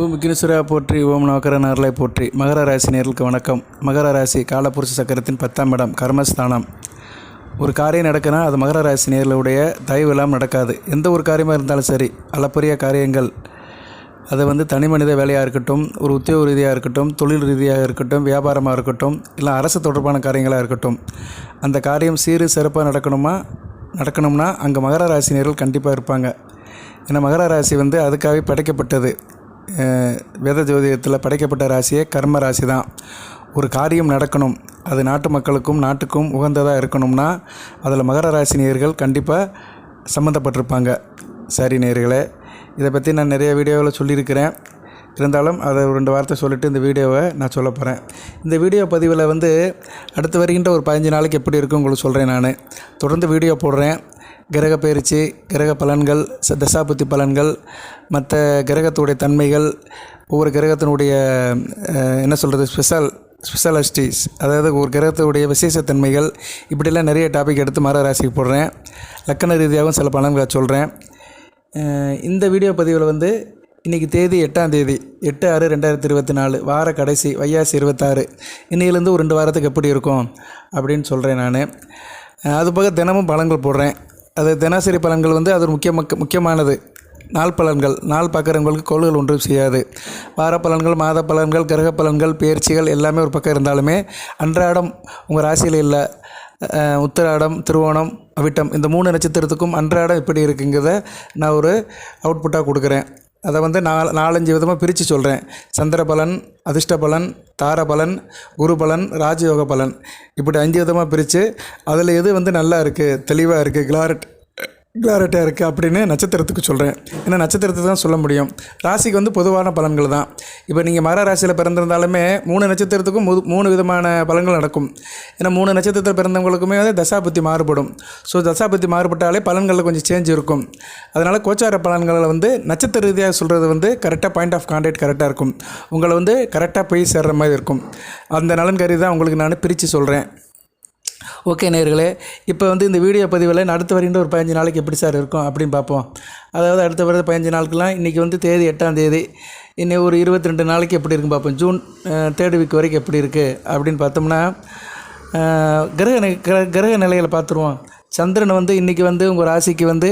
ஓம் விக்னேஸ்வரா போற்றி ஓம் நவகர நரலை போற்றி. மகர ராசி நேர்களுக்கு வணக்கம். மகர ராசி காலபுருஷ சக்கரத்தின் பத்தாம் இடம் கர்மஸ்தானம். ஒரு காரியம் நடக்குன்னா அது மகர ராசி நேர்களுடைய தயவு இல்லாமல் நடக்காது. எந்த ஒரு காரியமாக இருந்தாலும் சரி அளப்பரிய காரியங்கள். அது வந்து தனி மனித வேலையாக இருக்கட்டும் ஒரு உத்தியோக ரீதியாக இருக்கட்டும் தொழில் ரீதியாக இருக்கட்டும் வியாபாரமாக இருக்கட்டும் இல்லை அரசு தொடர்பான காரியங்களாக இருக்கட்டும். அந்த காரியம் சீறு சிறப்பாக நடக்கணுமா? நடக்கணும்னா அங்கே மகர ராசினியர்கள் கண்டிப்பாக இருப்பாங்க. ஏன்னா மகர ராசி வந்து அதுக்காகவே படைக்கப்பட்டது. வேத ஜோதிடத்தில் படைக்கப்பட்ட ராசியே கர்ம ராசி தான் ஒரு காரியம் நடக்கணும். அது நாட்டு மக்களுக்கும் நாட்டுக்கும் உகந்ததாக இருக்கணும்னா அதில் மகர ராசி நேயர்கள் கண்டிப்பாக சம்மந்தப்பட்டிருப்பாங்க. சரி நேர்களே இதை பற்றி நான் நிறைய வீடியோவில் சொல்லியிருக்கிறேன். இருந்தாலும் அதை ஒரு ரெண்டு வார்த்தை சொல்லிவிட்டு இந்த வீடியோவை நான் சொல்ல போகிறேன் இந்த வீடியோ பதிவில் வந்து அடுத்து வருகின்ற ஒரு பதினஞ்சு நாளைக்கு எப்படி இருக்கும் உங்களுக்கு சொல்கிறேன் நான். தொடர்ந்து வீடியோ போடுறேன். கிரக பயிற்சி கிரக பலன்கள் ச- தசாபுத்தி பலன்கள் மற்ற கிரகத்துடைய தன்மைகள் ஒவ்வொரு கிரகத்தினுடைய என்ன சொல்கிறது ஸ்பெஷல் ஸ்பெஷாலிஸ்டிஸ் அதாவது ஒரு கிரகத்துடைய விசேஷத்தன்மைகள் இப்படிலாம் நிறைய டாபிக் எடுத்து மர ராசிக்கு போடுறேன். லக்கண ரீதியாகவும் சில பலன்களை சொல்கிறேன் இந்த வீடியோ பதிவில் வந்து இன்றைக்கி தேதி எட்டாம் தேதி எட்டு ஆறு ரெண்டாயிரத்தி இருபத்தி நாலு வார கடைசி வையாசி இருபத்தாறு இன்னையிலேருந்து ஒரு ரெண்டு வாரத்துக்கு எப்படி இருக்கும் அப்படின்னு சொல்கிறேன் நான். அது போக தினமும் பழங்கள் போடுறேன். அது தினசரி பலன்கள் வந்து அது முக்கிய முக்கியமானது. நாள் பலன்கள் நாள் பார்க்குறவங்களுக்கு கோள்கள் ஒன்றும் செய்யாது. வார பலன்கள் மாத பலன்கள் கிரக பலன்கள் பயிற்சிகள் எல்லாமே ஒரு பக்கம் இருந்தாலுமே அன்றாடம் உங்கள் ராசியில் இல்லை உத்திராடம் திருவோணம் அவிட்டம் இந்த மூணு நட்சத்திரத்துக்கும் அன்றாடம் எப்படி இருக்குங்கிறத நான் ஒரு அவுட்புட்டாக கொடுக்குறேன். அதை வந்து நாலு நாலஞ்சு விதமாக பிரித்து சொல்கிறேன் சந்திர பலன் அதிர்ஷ்ட பலன் தார பலன் குரு பலன் ராஜயோக பலன் இப்படி அஞ்சு விதமாக பிரித்து அதில் எது வந்து நல்லா இருக்குது தெளிவாக இருக்குது கிளாரட் கிளாரிட்டியாக இருக்குது அப்படின்னு நட்சத்திரத்துக்கு சொல்கிறேன் ஏன்னா நட்சத்திரத்துக்கு தான் சொல்ல முடியும். ராசிக்கு வந்து பொதுவான பலன்கள் தான். இப்போ நீங்கள் மர ராசியில் பிறந்திருந்தாலுமே மூணு நட்சத்திரத்துக்கும் முது மூணு விதமான பலன்கள் நடக்கும். ஏன்னா மூணு நட்சத்திரத்தில் பிறந்தவங்களுக்குமே வந்து தசாபுத்தி மாறுபடும். ஸோ தசாபுத்தி மாறுபட்டாலே பலன்களில் கொஞ்சம் சேஞ்ச் இருக்கும். அதனால் கோச்சார பலன்களை வந்து நட்சத்திர ரீதியாக சொல்கிறது வந்து கரெக்டாக பாயிண்ட் ஆஃப் கான்டாக்ட் கரெக்டாக இருக்கும். உங்களை வந்து கரெக்டாக போய் சேர்ற மாதிரி இருக்கும். அந்த நலன் கருதி தான் உங்களுக்கு நான் பிரித்து சொல்கிறேன் ஓகே நேர்களே இப்போ வந்து இந்த வீடியோ பதிவில் அடுத்த அடுத்து வருகின்ற ஒரு பதினஞ்சு நாளைக்கு எப்படி சார் இருக்கும் அப்படின்னு பார்ப்போம். அதாவது அடுத்த வர பதினஞ்சு நாளுக்குலாம் இன்றைக்கி வந்து தேதி எட்டாம் தேதி இன்னும் ஒரு இருபத்தி ரெண்டு நாளைக்கு எப்படி இருக்கும் பார்ப்போம். ஜூன் தேர்ட் வீக் வரைக்கும் எப்படி இருக்குது அப்படின்னு பார்த்தோம்னா கிரக கிர- கிரக நிலைகளை பார்த்துருவோம். சந்திரன் வந்து இன்றைக்கி வந்து உங்கள் ராசிக்கு வந்து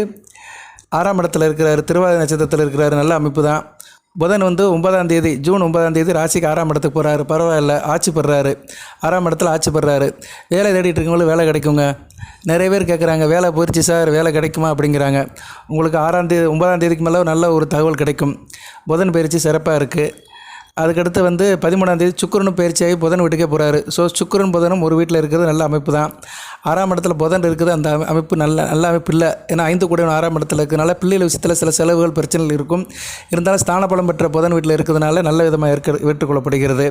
ஆறாம் இடத்துல இருக்கிறாரு திருவாதிரை நட்சத்திரத்தில் இருக்கிறாரு நல்ல அமைப்பு தான். புதன் வந்து ஒன்பதாம் தேதி ஜூன் ஒன்பதாம் தேதி ராசிக்கு ஆறாம் இடத்துக்கு போகிறாரு பரவாயில்ல ஆட்சி பெறாரு. ஆறாம் இடத்துல ஆட்சி பெறாரு. வேலை தேடிட்டு இருக்கவங்களுக்கு வேலை கிடைக்குங்க. நிறைய பேர் கேட்குறாங்க வேலை போயிடுச்சு சார் வேலை கிடைக்குமா? அப்படிங்கிறாங்க. உங்களுக்கு ஆறாம் தேதி ஒன்பதாம் தேதிக்கு மேலே நல்ல ஒரு தகவல் கிடைக்கும். புதன் பயிற்சி சிறப்பாக இருக்குது அதுக்கடுத்து வந்து பதிமூணாம் தேதி சுக்கரனும் பயிற்சியாகி புதன் வீட்டுக்கே போகிறாரு ஸோ சுக்கரன் புதனும் ஒரு வீட்டில் இருக்கிறது நல்ல அமைப்பு தான். ஆறாம் இடத்துல புதன் இருக்குது அந்த அமைப்பு நல்ல நல்ல அமைப்பு இல்லை. ஏன்னா ஐந்து கூட ஆறாம் இடத்துல இருக்கனால பிள்ளைகள் விஷயத்தில் சில செலவுகள் பிரச்சனைகள் இருக்கும். இருந்தாலும் ஸ்தான பலம் பெற்ற புதன் வீட்டில் இருக்கிறதுனால நல்ல விதமாக இருக்க ஏற்றுக்கொள்ளப்படுகிறது.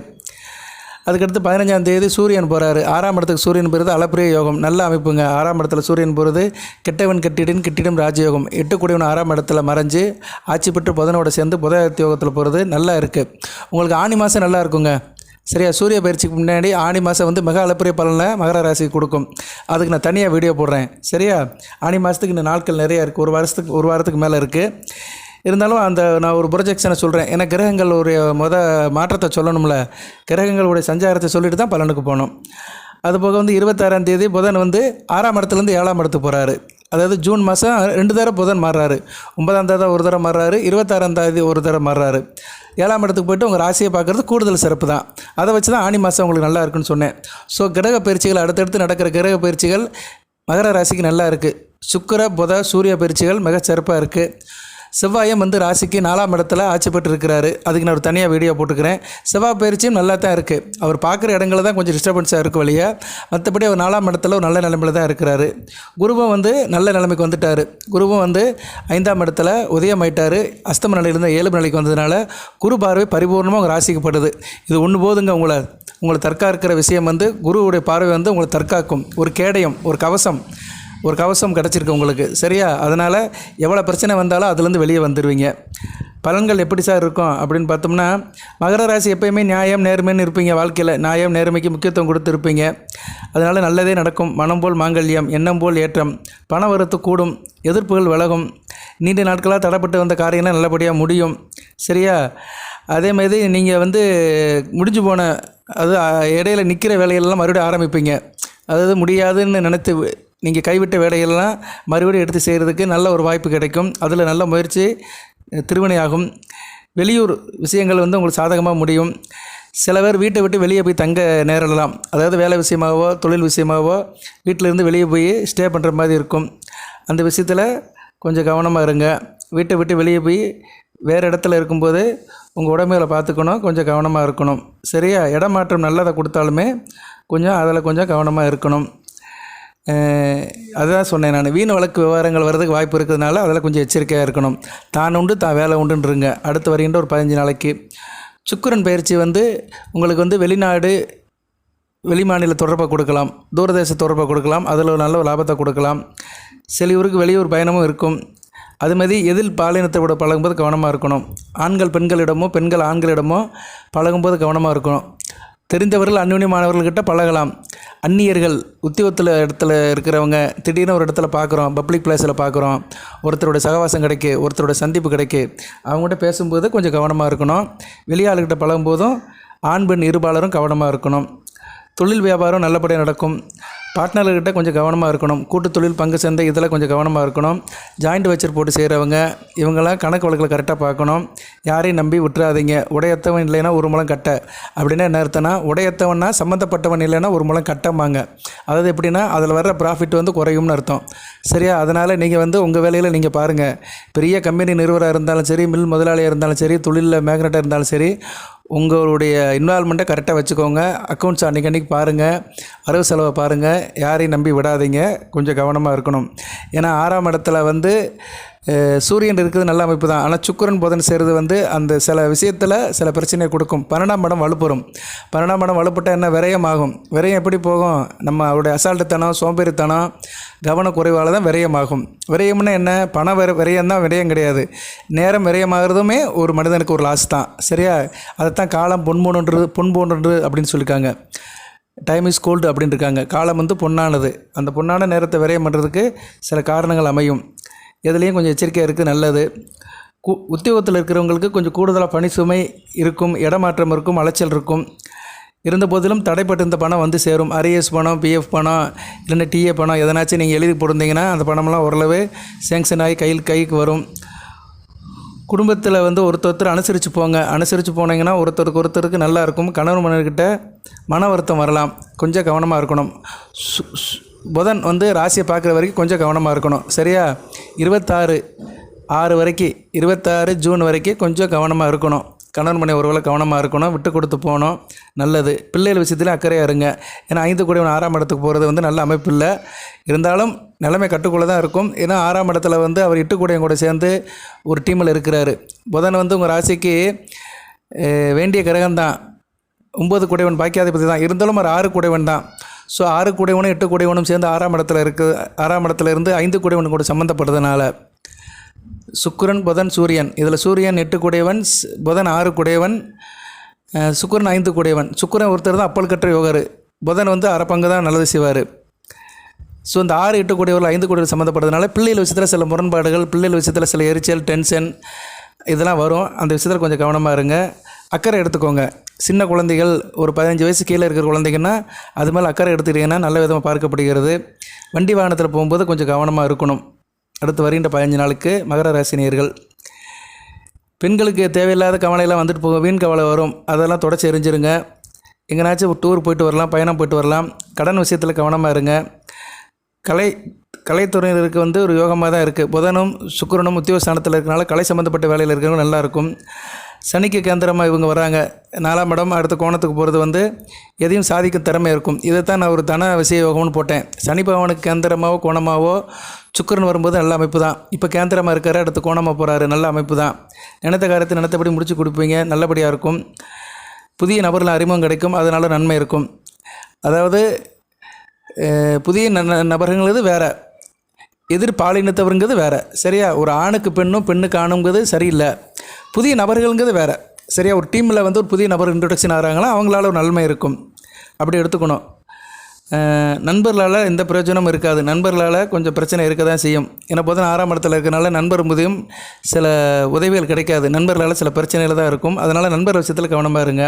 அதுக்கடுத்து பதினஞ்சாம் தேதி சூரியன் போகிறாரு ஆறாம் இடத்துக்கு சூரியன் போகிறது அளப்பிரிய யோகம். நல்ல அமைப்புங்க. ஆறாம் இடத்துல சூரியன் போகிறது கெட்டவன் கெட்டிடன் கெட்டிடம் ராஜயோகம். எட்டு கூடியவன் ஆறாம் இடத்துல மறைஞ்சு ஆட்சி பெற்று புதனோட சேர்ந்து புதாயத்து யோகத்தில் போகிறது நல்லா இருக்குது உங்களுக்கு ஆணி மாதம் நல்லா இருக்குங்க. சரியா? சூரிய பயிற்சிக்கு முன்னாடி ஆணி மாதம் வந்து மிக அளப்பரிய பலனை மகர ராசிக்கு கொடுக்கும். அதுக்கு நான் தனியாக வீடியோ போடுறேன். சரியா? ஆணி மாதத்துக்கு இந்த நாட்கள் நிறையா இருக்குது ஒரு வாரத்துக்கு ஒரு வாரத்துக்கு மேலே இருக்குது இருந்தாலும் அந்த நான் ஒரு ப்ரொஜெக்ஷனை சொல்கிறேன் ஏன்னா கிரகங்களுடைய மொத மாற்றத்தை சொல்லணும்ல. கிரகங்களுடைய சஞ்சாரத்தை சொல்லிட்டு தான் பலனுக்கு போகணும். அதுபோக வந்து இருபத்தாறாம் தேதி புதன் வந்து ஆறாம் இடத்துலேருந்து ஏழாம் இடத்துக்கு போகிறாரு அதாவது ஜூன் மாதம் ரெண்டு தடவை புதன் மாறுறாரு. ஒன்பதாம் தேதி ஒரு தடவை மாறுறாரு. இருபத்தாறாம் தேதி ஒரு தடவை மாறுறாரு. ஏழாம் இடத்துக்கு போய்ட்டு உங்கள் ராசியை பார்க்குறது கூடுதல் சிறப்பு தான். அதை வச்சு தான் ஆணி மாதம் உங்களுக்கு நல்லா இருக்குன்னு சொன்னேன். ஸோ கிரக பயிற்சிகள் அடுத்தடுத்து நடக்கிற கிரக பயிற்சிகள் மகர ராசிக்கு நல்லா இருக்குது சுக்கிர புத சூரிய பயிற்சிகள் மிக சிறப்பாக இருக்குது செவ்வாயம் வந்து ராசிக்கு நாலாம் இடத்துல ஆட்சி அதுக்கு நான் ஒரு தனியாக வீடியோ போட்டுக்கிறேன். செவ்வாய் பயிற்சியும் நல்லா தான் இருக்குது அவர் பார்க்குற இடங்களில் தான் கொஞ்சம் டிஸ்டர்பன்ஸாக இருக்கும் வழியாக மற்றபடி அவர் நாலாம் இடத்துல ஒரு நல்ல நிலைமையில் தான் இருக்கிறாரு. குருவும் வந்து நல்ல நிலைமைக்கு வந்துட்டார். குருவும் வந்து ஐந்தாம் இடத்துல உதயமாயிட்டார். அஸ்தம நிலையிலேருந்து ஏழு நிலைக்கு வந்ததுனால குரு பார்வை பரிபூர்ணமாக உங்கள் ராசிக்கப்படுது இது ஒன்று போதுங்க உங்களை. உங்களை தற்காக்கிற விஷயம் வந்து குருவுடைய பார்வை வந்து உங்களை தற்காக்கும். ஒரு கேடயம் ஒரு கவசம். ஒரு கவசம் கிடச்சிருக்கு உங்களுக்கு. சரியா? அதனால் எவ்வளோ பிரச்சனை வந்தாலும் அதுலேருந்து வெளியே வந்துடுவீங்க பலன்கள் எப்படி சார் இருக்கும்? அப்படின்னு பார்த்தோம்னா மகர ராசி எப்பயுமே நியாயம் நேர்மைன்னு இருப்பீங்க வாழ்க்கையில். நியாயம் நேர்மைக்கு முக்கியத்துவம் கொடுத்துருப்பீங்க. அதனால் நல்லதே நடக்கும். மனம் போல் மாங்கல்யம் எண்ணம் போல் ஏற்றம் பண வரத்து கூடும் எதிர்ப்புகள் விலகும். நீண்ட நாட்களாக தடப்பட்டு வந்த காரியம்லாம் நல்லபடியாக முடியும். சரியா? அதே மாதிரி நீங்கள் வந்து முடிஞ்சு போன அது இடையில நிற்கிற வேலையெல்லாம் மறுபடியும் ஆரம்பிப்பீங்க. அதாவது முடியாதுன்னு நினைத்து நீங்கள் கைவிட்ட வேலைகள்லாம் மறுபடியும் எடுத்து செய்கிறதுக்கு நல்ல ஒரு வாய்ப்பு கிடைக்கும். அதில் நல்ல முயற்சி திருவினையாகும். வெளியூர் விஷயங்கள் வந்து உங்களுக்கு சாதகமாக முடியும். சில பேர் வீட்டை விட்டு வெளியே போய் தங்க நேரிடலாம். அதாவது வேலை விஷயமாகவோ தொழில் விஷயமாகவோ வீட்டிலேருந்து வெளியே போய் ஸ்டே பண்ணுற மாதிரி இருக்கும். அந்த விஷயத்தில் கொஞ்சம் கவனமாக இருங்க. வீட்டை விட்டு வெளியே போய் வேறு இடத்துல இருக்கும்போது உங்கள் உடம்புகளை பார்த்துக்கணும். கொஞ்சம் கவனமாக இருக்கணும். சரியா? இடமாற்றம் நல்லதை கொடுத்தாலுமே கொஞ்சம் அதில் கொஞ்சம் கவனமாக இருக்கணும். அதுதான் சொன்னேன் நான். வீண் வழக்கு விவகாரங்கள் வர்றதுக்கு வாய்ப்பு இருக்கிறதுனால அதில் கொஞ்சம் எச்சரிக்கையாக இருக்கணும். தான் உண்டு தான் வேலை உண்டுன்றங்க அடுத்து வருகின்ற ஒரு பதினஞ்சு நாளைக்கு. சுக்கிரன் பயிற்சி வந்து உங்களுக்கு வந்து வெளிநாடு வெளிமாநில தொடர்பை கொடுக்கலாம். தூரதேச தொடர்பை கொடுக்கலாம். அதில் ஒரு நல்ல லாபத்தை கொடுக்கலாம். சிலையூருக்கு வெளியூர் பயணமும் இருக்கும். அதுமாதிரி எதில் பாலினத்தை விட பழகும்போது கவனமாக இருக்கணும். ஆண்கள் பெண்களிடமோ பெண்கள் ஆண்களிடமோ பழகும்போது கவனமாக இருக்கணும். தெரிந்தவர்கள் அந்யுன்யமானவர்கள்கிட்ட பழகலாம். அந்நியர்கள் உத்தியோகத்தில் இடத்துல இருக்கிறவங்க திடீர்னு ஒரு இடத்துல பார்க்குறோம் பப்ளிக் பிளேஸில் பார்க்குறோம் ஒருத்தரோட சகவாசம் கிடைக்கு ஒருத்தரோட சந்திப்பு கிடைக்கு அவங்ககிட்ட பேசும்போது கொஞ்சம் கவனமாக இருக்கணும். வெளியாளுகிட்ட பழகும்போதும் ஆண் பெண் இருபாலரும் கவனமாக இருக்கணும். தொழில் வியாபாரம் நல்லபடியாக நடக்கும். பார்ட்னர்கிட்ட கொஞ்சம் கவனமாக இருக்கணும். கூட்டு தொழில் பங்கு சந்தை இதில் கொஞ்சம் கவனமாக இருக்கணும். ஜாயிண்ட் வெச்சர் போட்டு செய்கிறவங்க இவங்கெல்லாம் கணக்கு வழக்கில் கரெக்டாக பார்க்கணும். யாரையும் நம்பி விட்டுறாதீங்க. உடையத்தவன் இல்லைன்னா ஒரு முழம் கட்ட. அப்படின்னா என்ன அர்த்தம்னா உடையத்தவன்னா சம்மந்தப்பட்டவன் இல்லைன்னா ஒரு முழம் கட்டம்பாங்க. அதாவது எப்படின்னா அதில் வர்ற ப்ராஃபிட் வந்து குறையும்னு அர்த்தம். சரியா? அதனால் நீங்கள் வந்து உங்கள் வேலையில் நீங்கள் பாருங்கள் பெரிய கம்பெனி நிறுவனம் இருந்தாலும் சரி மில் முதலாளியாக இருந்தாலும் சரி தொழிலில் மேக்னட்டாக இருந்தாலும் சரி உங்களுடைய இன்வால்மெண்ட்டை கரெக்டாக வச்சுக்கோங்க. அக்கௌண்ட்ஸ் அன்றைக்கி அன்றைக்கி பாருங்கள் வரவு செலவை பாருங்கள் யாரையும் நம்பி விடாதீங்க. கொஞ்சம் கவனமாக இருக்கணும். ஏன்னா ஆறாம் இடத்துல வந்து சூரியன் இருக்கிறது நல்ல அமைப்பு தான். ஆனால் சுக்கிரன் புதன் செய்கிறது வந்து அந்த சில விஷயத்தில் சில பிரச்சனையை கொடுக்கும். பன்னெண்டாம் இடம் வலுப்பெறும். பன்னெண்டாம் இடம் வலுப்பட்டால் என்ன? விரயம் ஆகும் விரயம் எப்படி போகும்? நம்ம அவருடைய அசால்ட்டுத்தனம் சோம்பேறித்தனம் கவனக்குறைவால் தான் விரயமாகும். விரயம்னா என்ன? பண விர விரயம் தான் விரயம் கிடையாது. நேரம் விரயமாகிறதுமே ஒரு மனிதனுக்கு ஒரு லாஸ் தான். சரியா? அதைத்தான் காலம் பொன்போன்று பொன்போன்று அப்படின்னு சொல்லியிருக்காங்க. டைம் இஸ் கோல்டு அப்படின்னு இருக்காங்க. காலம் வந்து பொன்னானது. அந்த பொன்னான நேரத்தை விரயம் பண்ணுறதுக்கு சில காரணங்கள் அமையும். எதுலேயும் கொஞ்சம் எச்சரிக்கையாக இருக்குது நல்லது. கு உத்தியோகத்தில் இருக்கிறவங்களுக்கு கொஞ்சம் கூடுதலாக பணி சுமை இருக்கும் இடமாற்றம் இருக்கும் அலைச்சல் இருக்கும். இருந்த போதிலும் தடைப்பட்டிருந்த பணம் வந்து சேரும். அரியஸ் பணம் பிஎஃப் பணம் இல்லைன்னா டிஏ பணம் எதனாச்சும் நீங்கள் எழுதி போட்டிருந்தீங்கன்னா அந்த பணமெல்லாம் ஓரளவு சேங்ஷன் ஆகி கையில் கைக்கு வரும். குடும்பத்தில் வந்து ஒருத்தர் அனுசரித்து போங்க. அனுசரித்து போனீங்கன்னா ஒருத்தருக்கு ஒருத்தருக்கு நல்லா இருக்கும். கணவன் மனைவிக்கிட்ட மன வருத்தம் வரலாம். கொஞ்சம் கவனமாக இருக்கணும். சு- புதன் வந்து ராசியை பார்க்குற வரைக்கும் கொஞ்சம் கவனமாக இருக்கணும். சரியா? இருபத்தாறு ஆறு வரைக்கும் இருபத்தாறு ஜூன் வரைக்கும் கொஞ்சம் கவனமாக இருக்கணும். கணவன் மனை ஒருவேளை கவனமாக இருக்கணும். விட்டு கொடுத்து போகணும். நல்லது. பிள்ளைகள் விஷயத்தில் அக்கறையாக இருங்க. ஏன்னா ஐந்து கூடியவன் ஆறாம் இடத்துக்கு போகிறது வந்து நல்ல அமைப்பு இல்லை. இருந்தாலும் நிலைமை கட்டுக்குள்ளே தான் இருக்கும். ஏன்னா ஆறாம் இடத்துல வந்து அவர் இட்டுக்கூடையும் கூட சேர்ந்து ஒரு டீமில் இருக்கிறாரு. புதன் வந்து உங்கள் ராசிக்கு வேண்டிய கிரகம் தான் ஒம்பது குடைவன் பாக்கியாதிபதி தான். இருந்தாலும் ஒரு ஆறு குடைவன் தான். ஸோ ஆறு குடைவனும் எட்டு குடைவனும் சேர்ந்து ஆறாம் இடத்துல இருக்குது ஆறாம் இடத்துல இருந்து ஐந்து குடைவன் கூட சம்மந்தப்படுறதுனால சுக்கரன் புதன் சூரியன். இதில் சூரியன் எட்டு குடையவன் ஸ்- புதன் ஆறு குடையவன் சுக்கரன் ஐந்து குடையவன் சுக்கரன் ஒருத்தர் தான் அப்பல் கற்ற யோகர். புதன் வந்து அரை பங்கு தான் நல்லது செய்வார். ஸோ இந்த ஆறு எட்டு கோடியவர்கள் ஐந்து கோடிகள் சம்மந்தப்பட்டதுனால பிள்ளைகள் விஷயத்தில் சில முரண்பாடுகள் பிள்ளைகள் விஷயத்தில் சில எரிச்சல் டென்ஷன் இதெல்லாம் வரும். அந்த விஷயத்தில் கொஞ்சம் கவனமாக இருங்க. அக்கறை எடுத்துக்கோங்க. சின்ன குழந்தைகள் ஒரு பதினஞ்சு வயசு கீழே இருக்கிற குழந்தைங்கன்னா அது மேலே அக்கறை எடுத்துக்கிட்டிங்கன்னா நல்ல விதமாக பார்க்கப்படுகிறது. வண்டி வாகனத்தில் போகும்போது கொஞ்சம் கவனமாக இருக்கணும். அடுத்து வருகின்ற பதினஞ்சு நாளுக்கு மகர ராசினியர்கள் பெண்களுக்கு தேவையில்லாத கவலையெல்லாம் வந்துட்டு போகும். வீண் கவலை வரும். அதெல்லாம் தொடச்சி எரிஞ்சிருங்க. எங்கேனாச்சும் டூர் போயிட்டு வரலாம் பயணம் போயிட்டு வரலாம். கடன் விஷயத்தில் கவனமாக இருங்க. கலை கலைத்துறையினருக்கு வந்து ஒரு யோகமாக தான் இருக்குது புதனும் சுக்கிரனும் உத்தியோகஸ்தானத்தில் இருக்கிறனால கலை சம்மந்தப்பட்ட வேலையில் இருக்கிறவங்க நல்லா இருக்கும். சனிக்கு கேந்திரமாக இவங்க வராங்க. நாலாம் இடம் அடுத்த கோணத்துக்கு போகிறது வந்து எதையும் சாதிக்கும் திறமை இருக்கும். இதை தான் நான் ஒரு தன விஷய யோகம்னு போட்டேன். சனி பகவானுக்கு கேந்திரமாவோ கோணமாவோ சுக்கரன் வரும்போது நல்ல அமைப்பு தான். இப்போ கேந்திரமாக இருக்காரு அடுத்து கோணமாக போகிறாரு நல்ல அமைப்பு தான். நினைத்த காரியத்தை நினைத்தபடி முடிச்சு கொடுப்பீங்க. நல்லபடியாக இருக்கும். புதிய நபர்கள் அறிமுகம் கிடைக்கும். அதனால் நன்மை இருக்கும். அதாவது புதிய ந ந- நபருங்கிறது வேறு. எதிர் பாலினத்தவருங்கிறது வேறு. சரியா? ஒரு ஆணுக்கு பெண்ணும் பெண்ணுக்கு ஆணுங்கிறது சரியில்லை. புதிய நபர்கள்ங்கிறது வேறு. சரியா ஒரு டீமில் வந்து ஒரு புதிய நபர் இன்ட்ரொடக்ஷன் ஆகிறாங்களா அவங்களால ஒரு நன்மை இருக்கும். அப்படி எடுத்துக்கணும். நண்பர்களால் எந்த பிரயோஜனமும் இருக்காது. நண்பர்களால் கொஞ்சம் பிரச்சனை இருக்க தான் செய்யும். ஏன்னா போதும் ஆறாம் இடத்துல இருக்கனால நண்பர் முதியும் சில உதவிகள் கிடைக்காது. நண்பர்களால் சில பிரச்சனைகள் தான் இருக்கும். அதனால் நண்பர் விஷயத்தில் கவனமாக இருங்க.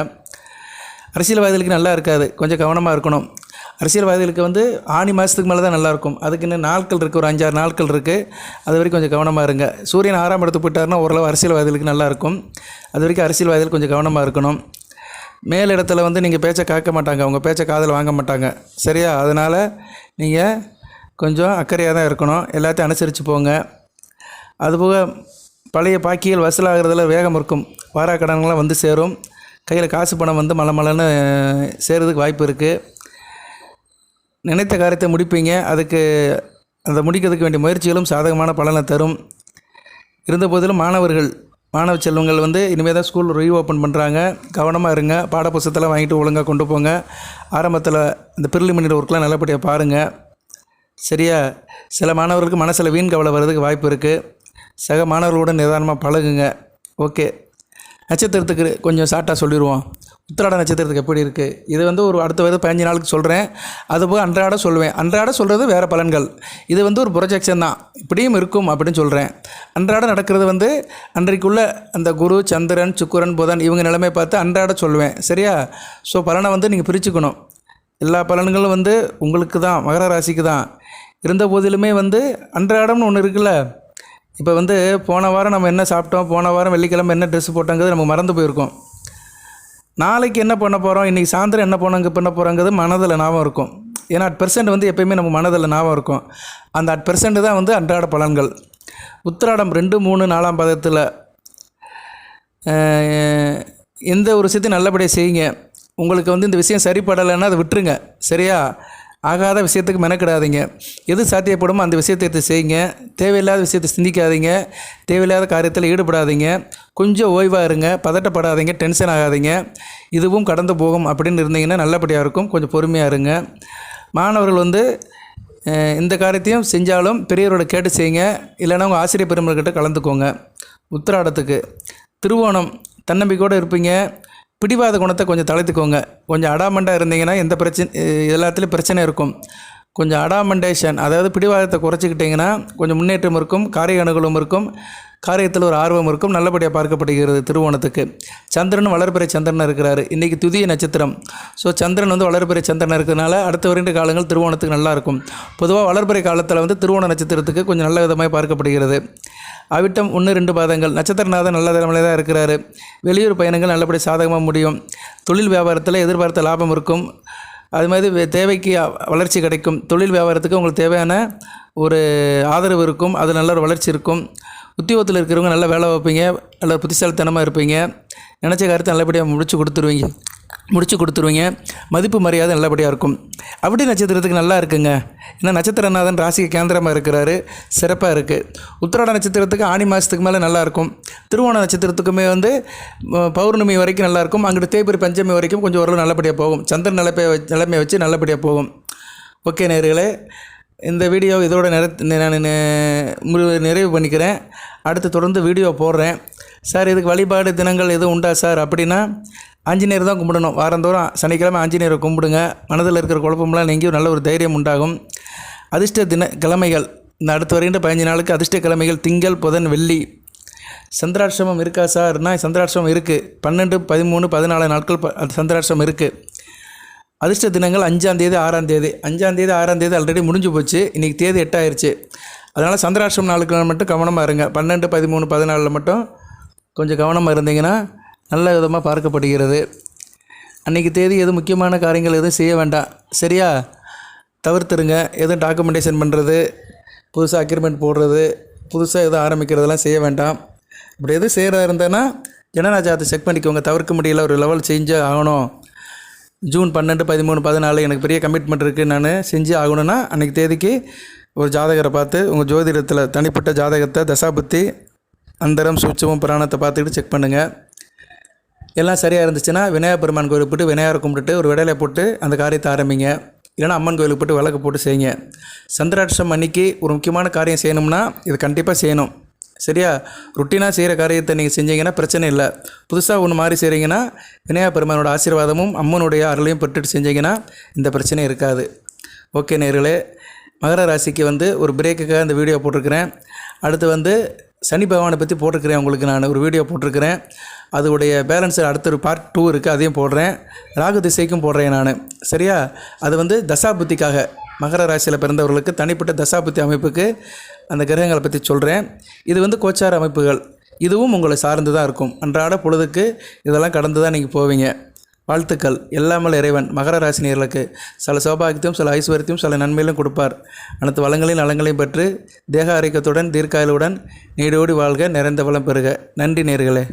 அரசியல்வாதிகளுக்கு நல்லா இருக்காது. கொஞ்சம் கவனமாக இருக்கணும். அரசியல்வாதிகளுக்கு வந்து ஆணி மாதத்துக்கு மேலே தான் நல்லாயிருக்கும். அதுக்கு இன்னும் நாட்கள் இருக்குது ஒரு அஞ்சாறு நாட்கள் இருக்குது அது வரைக்கும் கொஞ்சம் கவனமாக இருங்க. சூரியன் ஆறாம் இடத்து போயிட்டாருன்னா ஓரளவு அரசியல்வாதிகளுக்கு நல்லாயிருக்கும். அது வரைக்கும் அரசியல்வாதிகள் கொஞ்சம் கவனமாக இருக்கணும். மேல் இடத்துல வந்து நீங்கள் பேச்சை காக்க மாட்டாங்க. அவங்க பேச்சை காதில் வாங்க மாட்டாங்க. சரியா? அதனால் நீங்கள் கொஞ்சம் அக்கறையாக தான் இருக்கணும். எல்லாத்தையும் அனுசரித்து போங்க. அதுபோக பழைய பாக்கிகள் வசூலாகிறதுல வேகம் இருக்கும். வாராக்கடன்கள்லாம் வந்து சேரும். கையில் காசு பணம் வந்து மலை மலைன்னு சேருறதுக்கு வாய்ப்பு இருக்குது நினைத்த காரியத்தை முடிப்பீங்க. அதுக்கு அந்த முடிக்கிறதுக்கு வேண்டிய முயற்சிகளும் சாதகமான பலனை தரும். இருந்த போதிலும் மாணவர்கள் மாணவ செல்வங்கள் வந்து இனிமேல் தான் ஸ்கூல் ரீ ஓப்பன் பண்ணுறாங்க கவனமாக இருங்க. பாடப்புஸ்தகத்தெல்லாம் வாங்கிட்டு ஒழுங்காக கொண்டு போங்க. ஆரம்பத்தில் இந்த ப்ரிலிமினரி ஒர்க்லாம் நல்லபடியாக பாருங்கள் சரியா? சில மாணவர்களுக்கு மனசில் வீண் கவலை வர்றதுக்கு வாய்ப்பு இருக்குது சக மாணவர்களுடன் நிதானமாக பழகுங்க. ஓகே நட்சத்திரத்துக்கு கொஞ்சம் ஷார்ட்டாக சொல்லிடுவோம் உத்திராட நட்சத்திரத்துக்கு எப்படி இருக்குது இது வந்து ஒரு அடுத்த வயது பதினஞ்சு நாளுக்கு சொல்கிறேன் அதுபோக அன்றாட சொல்லுவேன். அன்றாட சொல்கிறது வேறு பலன்கள். இது வந்து ஒரு ப்ரொஜெக்ஷன் தான். இப்படியும் இருக்கும் அப்படின்னு சொல்கிறேன் அன்றாட நடக்கிறது வந்து அன்றைக்குள்ள அந்த குரு சந்திரன் சுக்குரன் புதன் இவங்க நிலைமை பார்த்து அன்றாட சொல்லுவேன். சரியா? ஸோ பலனை வந்து நீங்கள் பிரிச்சுக்கணும். எல்லா பலன்களும் வந்து உங்களுக்கு தான் மகர ராசிக்கு தான். இருந்த போதிலுமே வந்து அன்றாடம்னு ஒன்று இருக்குல்ல? இப்போ வந்து போன வாரம் நம்ம என்ன சாப்பிட்டோம்? போன வாரம் வெள்ளிக்கிழமை என்ன ட்ரெஸ் போட்டோங்கிறது நமக்கு மறந்து போயிருக்கோம். நாளைக்கு என்ன பண்ண போகிறோம் இன்றைக்கி சாயந்தரம் என்ன பண்ண பண்ண போகிறோங்கிறது மனதில் ஞாபகம் இருக்கும். ஏன்னா அட் பெர்சன்ட் வந்து எப்பயுமே நம்ம மனதில் ஞாபகம் இருக்கும். அந்த அட் பெர்சன்ட் தான் வந்து அன்றாட பலன்கள். உத்திராடம் ரெண்டு மூணு நாலாம் பதத்தில் எந்த ஒரு விஷயத்தையும் நல்லபடியாக செய்யுங்க. உங்களுக்கு வந்து இந்த விஷயம் சரிப்படலைன்னா அதை விட்டுருங்க. சரியா? ஆகாத விஷயத்துக்கு மெனக்கிடாதீங்க. எது சாத்தியப்படுமோ அந்த விஷயத்தை செய்யுங்க. தேவையில்லாத விஷயத்தை சிந்திக்காதீங்க. தேவையில்லாத காரியத்தில் ஈடுபடாதீங்க. கொஞ்சம் ஓய்வாக இருங்க. பதட்டப்படாதீங்க. டென்ஷன் ஆகாதீங்க. இதுவும் கடந்து போகும் அப்படின்னு இருந்தீங்கன்னா நல்லபடியாக இருக்கும். கொஞ்சம் பொறுமையாக இருங்க. மாணவர்கள் வந்து இந்த காரியத்தையும் செஞ்சாலும் பெரியவரோட கேட்டு செய்யுங்க. இல்லைன்னா உங்கள் ஆசிரியர் பெருமர்கிட்ட கலந்துக்கோங்க. உத்திராடத்துக்கு. திருவோணம். தன்னம்பிக்கையோடு இருப்பீங்க. பிடிவாத குணத்தை கொஞ்சம் தளர்த்துக்கோங்க கொஞ்சம் அடாமண்டாக இருந்தீங்கன்னா எந்த பிரச்சனை எல்லாத்துலேயும் பிரச்சனை இருக்கும். கொஞ்சம் அடாமண்டேஷன் அதாவது பிடிவாதத்தை குறைச்சிக்கிட்டிங்கன்னா கொஞ்சம் முன்னேற்றம் இருக்கும் காரிய அணுகலும் இருக்கும் காரியத்தில் ஒரு ஆர்வம் இருக்கும் நல்லபடியாக பார்க்கப்படுகிறது திருவோணத்துக்கு. சந்திரன் வளர்பிறை சந்திரன் இருக்கிறாரு. இன்றைக்கி துதிய நட்சத்திரம். ஸோ சந்திரன் வந்து வளர்பிறை சந்திரன் இருக்கிறதுனால அடுத்த வருட காலங்கள் திருவோணத்துக்கு நல்லாயிருக்கும் பொதுவாக வளர்பிறை காலத்தில் வந்து திருவோண நட்சத்திரத்துக்கு கொஞ்சம் நல்ல விதமாக பார்க்கப்படுகிறது. அவிட்டம் ஒன்று ரெண்டு பாதங்கள். நட்சத்திரநாதன் நல்ல நிலைமையில தான் இருக்கிறாரு. வெளியூர் பயணங்கள் நல்லபடி சாதகமாக முடியும். தொழில் வியாபாரத்தில் எதிர்பார்த்த லாபம் இருக்கும். அது மாதிரி வே- தேவைக்கு வளர்ச்சி கிடைக்கும். தொழில் வியாபாரத்துக்கு உங்களுக்கு தேவையான ஒரு ஆதரவு இருக்கும். அது நல்ல ஒரு வளர்ச்சி இருக்கும். உத்தியோகத்தில் இருக்கிறவங்க நல்லா வேலை வைப்பீங்க நல்ல புத்திசாலித்தனமாக இருப்பீங்க. நினச்ச காரியத்தை நல்லபடியாக முடிச்சு கொடுத்துருவீங்க. முடிச்சு கொடுத்துருவீங்க. மதிப்பு மரியாதை நல்லபடியாக இருக்கும். அப்படி நட்சத்திரத்துக்கு நல்லா இருக்குங்க. ஏன்னா நட்சத்திரநாதன் ராசிக்கு கேந்திரமாக இருக்கிறாரு. சிறப்பாக இருக்குது உத்திராட நட்சத்திரத்துக்கு ஆணி மாதத்துக்கு மேலே நல்லாயிருக்கும் திருவோண நட்சத்திரத்துக்குமே வந்து பௌர்ணமி வரைக்கும் நல்லாயிருக்கும் அங்கிட்டு தேய்பிரி பஞ்சமி வரைக்கும் கொஞ்சம் ஓரளவு நல்லபடியாக போகும். சந்திரன் நிலைப்பை வச்சு நிலைமையை வச்சு நல்லபடியாக போகும். ஓகே நேர்களே இந்த வீடியோ இதோட நிற நான் நிறைவு பண்ணிக்கிறேன். அடுத்து தொடர்ந்து வீடியோ போடுறேன். சார் இதுக்கு வழிபாடு தினங்கள் எதுவும் உண்டா சார்? அப்படின்னா ஆஞ்சநேயர் தான் கும்பிடணும். வாரந்தோறும் சனிக்கிழமை ஆஞ்சநேயரை கும்பிடுங்க. மனதில் இருக்கிற குழப்பம்லாம் நீங்கி நல்ல ஒரு தைரியம் உண்டாகும். அதிர்ஷ்ட தின கிழமைகள் இந்த அடுத்து வருகின்ற பதினஞ்சு நாளுக்கு அதிர்ஷ்ட கிழமைகள் திங்கள் புதன் வெள்ளி. சந்திராஷ்டிரமம் இருக்கா சார்னா சந்திராஷ்டிரமம் இருக்குது பன்னெண்டு பதிமூணு பதினாலு நாட்கள் ப- அது இருக்குது அதிர்ஷ்ட தினங்கள் அஞ்சாம் தேதி ஆறாம் தேதி. அஞ்சாம் தேதி ஆறாம் தேதி ஆல்ரெடி முடிஞ்சு போச்சு. இன்றைக்கி தேதி எட்டாயிருச்சு. அதனால் சந்திராஷ்டிரம் நாளுக்கு மட்டும் கவனமாக இருங்க. பன்னெண்டு பதிமூணு பதினாலில் மட்டும் கொஞ்சம் கவனமாக இருந்தீங்கன்னா நல்ல விதமாக பார்க்கப்படுகிறது. அன்றைக்கி தேதி எதுவும் முக்கியமான காரியங்கள் எதுவும் செய்ய வேண்டாம். சரியா? தவிர்த்துருங்க. எதுவும் டாக்குமெண்டேஷன் பண்ணுறது புதுசாக அக்ரிமெண்ட் போடுறது புதுசாக எதுவும் ஆரம்பிக்கிறதெல்லாம் செய்ய வேண்டாம். இப்படி எதுவும் செய்கிறதா இருந்தேன்னா ஜனநாஜாத்தை செக் பண்ணிக்கோங்க. தவிர்க்க முடியல ஒரு லெவல் செஞ்சே ஆகணும். ஜூன் பன்னெண்டு பதிமூணு பதினாலு எனக்கு பெரிய கமிட்மெண்ட் இருக்குது நான் செஞ்சு ஆகணும்னா அன்றைக்கி தேதிக்கு ஒரு ஜாதகரை பார்த்து உங்கள் ஜோதிடத்தில் தனிப்பட்ட ஜாதகத்தை தசாபுத்தி அந்தரம் சூட்சமும் புராணத்தை பார்த்துக்கிட்டு செக் பண்ணுங்கள் எல்லாம் சரியாக இருந்துச்சுன்னா விநாயகர் பெருமான் கோயிலுக்கு போட்டு விநாயகரை கும்பிட்டுட்டு ஒரு விடையில போட்டு அந்த காரியத்தை ஆரம்பிங்க. இல்லைன்னா அம்மன் கோயிலுக்கு போட்டு விளக்கு போட்டு செய்யுங்க. சந்திராட்சம் அன்னைக்கு ஒரு முக்கியமான காரியம் செய்யணும்னா இது கண்டிப்பாக செய்யணும். சரியா? ருட்டீனாக செய்கிற காரியத்தை நீங்கள் செஞ்சீங்கன்னா பிரச்சனை இல்லை. புதுசாக ஒன்று மாதிரி செய்கிறீங்கன்னா விநாயகர் பெருமானோட ஆசீர்வாதமும் அம்மனுடைய அருளையும் பெற்றுட்டு செஞ்சீங்கன்னா இந்த பிரச்சனை இருக்காது. ஓகே நேர்களே மகர ராசிக்கு வந்து ஒரு பிரேக்குக்காக இந்த வீடியோ போட்டிருக்கிறேன். அடுத்து வந்து சனி பகவானை பற்றி போட்டிருக்கிறேன். உங்களுக்கு நான் ஒரு வீடியோ போட்டிருக்கிறேன். அதோடைய பேலன்ஸ் அடுத்த ஒரு பார்ட் டூ இருக்குது அதையும் போடுறேன். ராகு திசைக்கும் போடுறேன் நான். சரியா? அது வந்து தசாபுத்திக்காக மகர ராசியில் பிறந்தவர்களுக்கு தனிப்பட்ட தசாபுத்தி அமைப்புக்கு அந்த கிரகங்களை பற்றி சொல்கிறேன் இது வந்து கோச்சார அமைப்புகள். இதுவும் உங்களை சார்ந்து தான் இருக்கும். அன்றாட பொழுதுக்கு இதெல்லாம் கடந்து தான் நீங்கள் போவீங்க. வாழ்த்துக்கள். எல்லாமல் இறைவன். மகர ராசினியர்களுக்கு சில சௌபாகியத்தையும் சில ஐஸ்வர்யத்தையும் சில நன்மையிலும் கொடுப்பார். அனைத்து வளங்களையும் நலங்களையும் பெற்று தேக ஆரோக்கியத்துடன் தீர்க்காயலுடன் நீடோடி வாழ்க நிறைந்த வளம் பெறுக. நன்றி நேர்களே.